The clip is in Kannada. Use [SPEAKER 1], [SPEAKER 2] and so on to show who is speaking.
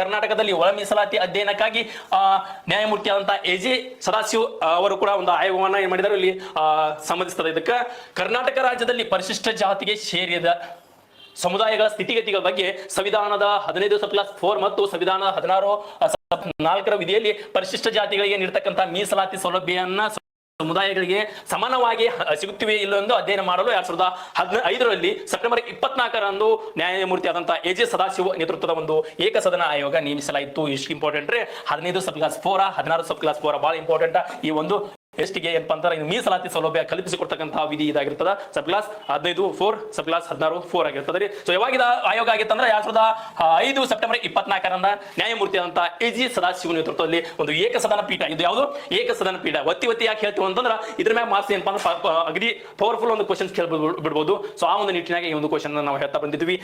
[SPEAKER 1] ಕರ್ನಾಟಕದಲ್ಲಿ ಒಳ ಮೀಸಲಾತಿ ಅಧ್ಯಯನಕ್ಕಾಗಿ ನ್ಯಾಯಮೂರ್ತಿಯಾದಂತಹ ಎ ಜೆ ಸದಾಶಿವ್ ಅವರು ಕೂಡ ಒಂದು ಆಯೋಗವನ್ನ ಏನ್ ಮಾಡಿದಾರೆ, ಇಲ್ಲಿ ಸಂಬಂಧಿಸ್ತದೆ. ಇದಕ್ಕೆ ಕರ್ನಾಟಕ ರಾಜ್ಯದಲ್ಲಿ ಪರಿಶಿಷ್ಟ ಜಾತಿಗೆ ಸೇರಿದ ಸಮುದಾಯಗಳ ಸ್ಥಿತಿಗತಿಗಳ ಬಗ್ಗೆ ಸಂವಿಧಾನದ ಹದಿನೈದು ಸಬ್ ಕ್ಲಾಸ್ ಫೋರ್ ಮತ್ತು ಸಂವಿಧಾನ ಹದಿನಾರು ನಾಲ್ಕರ ವಿಧಿಯಲ್ಲಿ ಪರಿಶಿಷ್ಟ ಜಾತಿಗಳಿಗೆ ನೀಡತಕ್ಕಂತಹ ಮೀಸಲಾತಿ ಸೌಲಭ್ಯವನ್ನ ಸಮುದಾಯಗಳಿಗೆ ಸಮಾನವಾಗಿ ಸಿಗುತ್ತಿವೆ ಇಲ್ಲ ಎಂದು ಅಧ್ಯಯನ ಮಾಡಲು ಎರಡ್ ಸಾವಿರದ ಹದಿನ, ಐದರಲ್ಲಿ ಸೆಪ್ಟೆಂಬರ್ ಇಪ್ಪತ್ನಾಲ್ಕರಂದು ನ್ಯಾಯಮೂರ್ತಿ ಆದಂತಹ ಎ ಜೆ ಸದಾಶಿವ ನೇತೃತ್ವದ ಒಂದು ಏಕಸದನ ಆಯೋಗ ನೇಮಿಸಲಾಯಿತು. ಇಷ್ಟು ಇಂಪಾರ್ಟೆಂಟ್ ರೀ. ಹದಿನೈದು ಸಬ್ ಕ್ಲಾಸ್ ಫೋರ ಹದಿನಾರು ಸಬ್ ಕ್ಲಾಸ್ ಫೋರ ಬಹಳ ಇಂಪಾರ್ಟೆಂಟ್ ಈ ಒಂದು ಎಷ್ಟಿಗೆ ಏನಪ್ಪ ಅಂತಾರೆ ಮೀಸಲಾತಿ ಸೌಲಭ್ಯ ಕಲ್ಪಿಸಿಕೊಡ್ತಕ್ಕಂತಹ ವಿಧಿ ಇದಾಗಿರ್ತದ. ಸಬ್ ಕ್ಲಾಸ್ ಹದಿನೈದು ಫೋರ್ ಸಬ್ ಕ್ಲಾಸ್ ಹದಿನಾರು ಫೋರ್ ಆಗಿರ್ತದೆ ರೀ. ಸೊ ಯಾವಾಗ ಆಯೋಗ ಆಗಿತ್ತಂದ್ರೆ ಎರಡ್ ಸಾವಿರದ ಐದು ಸೆಪ್ಟೆಂಬರ್ ಇಪ್ಪತ್ನಾಲ್ಕರಂದ ನ್ಯಾಯಮೂರ್ತಿ ಆದಂತಹ ಎ ಜಿ ಸದಾಶಿವ ನೇತೃತ್ವದಲ್ಲಿ ಒಂದು ಏಕಸದನ ಪೀಠ ಇದು ಯಾವುದು? ಏಕಸದನ ಪೀಠ. ಒತ್ತಿ ಒತ್ತಿ ಯಾಕೆ ಹೇಳ್ತೀವಿ ಅಂತಂದ್ರೆ ಇದ್ರ ಮ್ಯಾಗ ಮಾರ್ಕ್ಸ್ ಏನಪ್ಪ ಅಂದ್ರೆ ಅಗದಿ ಪವರ್ಫುಲ್ ಒಂದು ಕ್ವಶನ್ಸ್ ಕೇಳ್ಬಿಡ್ಬೋದು ಬಿಡ್ಬೋದು. ಸೊ ಆ ಒಂದು ನಿಟ್ಟಿನಾಗ ಈ ಒಂದು ಕ್ವಶನ್ ನಾವು ಹೇಳ್ತಾ ಬಂದಿದ್ವಿ.